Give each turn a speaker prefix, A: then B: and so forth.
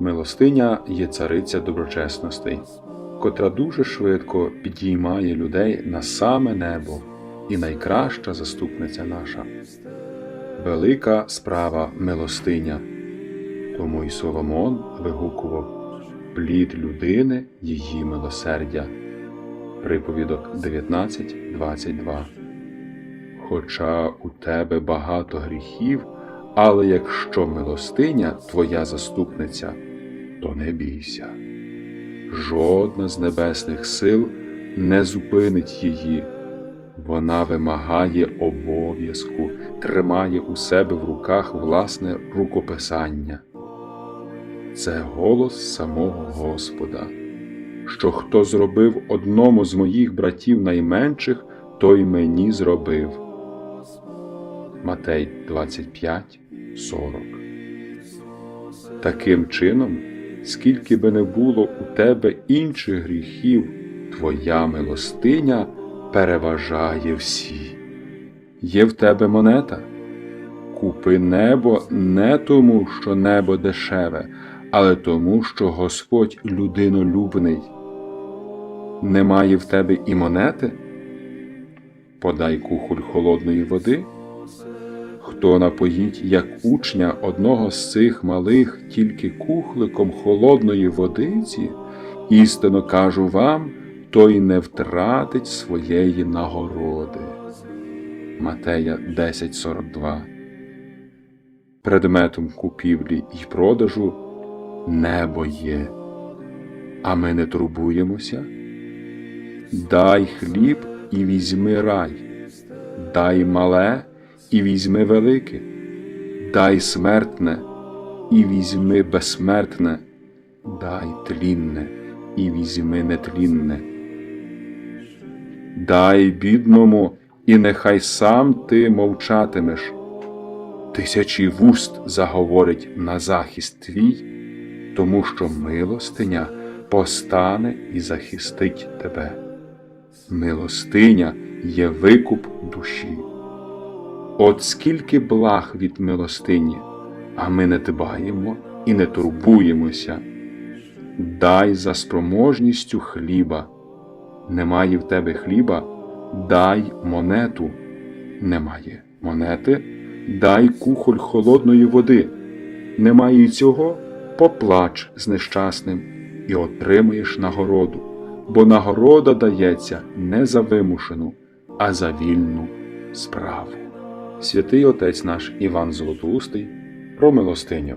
A: Милостиня є цариця доброчесностей, котра дуже швидко підіймає людей на саме небо і найкраща заступниця наша. Велика справа милостиня. Тому й Соломон вигукував плід людини її милосердя. Приповідок 19.22 Хоча у тебе багато гріхів, але якщо милостиня твоя заступниця, то не бійся. Жодна з небесних сил не зупинить її. Вона вимагає обов'язку, тримає у себе в руках власне рукописання. Це голос самого Господа, що хто зробив одному з моїх братів найменших, той мені зробив. Матей 25, 40 Таким чином, скільки би не було у тебе інших гріхів, твоя милостиня переважає всі. Є в тебе монета? Купи небо не тому, що небо дешеве, але тому, що Господь людинолюбний. Немає в тебе і монети? Подай кухоль холодної води. Хто напоїть, як учня одного з цих малих тільки кухликом холодної водиці, істинно кажу вам, той не втратить своєї нагороди. Матея 10.42 Предметом купівлі і продажу небо є, а ми не турбуємося. Дай хліб і візьми рай, дай мале і візьми велике, дай смертне і візьми безсмертне, дай тлінне і візьми нетлінне. Дай бідному, і нехай сам ти мовчатимеш. Тисячі вуст заговорить на захист твій, тому що милостиня постане і захистить тебе. Милостиня є викуп душі. От скільки благ від милостині, а ми не дбаємо і не турбуємося. Дай за спроможністю хліба. Немає в тебе хліба, дай монету. Немає монети, дай кухоль холодної води. Немає й цього, поплач з нещасним і отримаєш нагороду, бо нагорода дається не за вимушену, а за вільну справу. Святий Отець наш Іван Золотоустий про милостиню.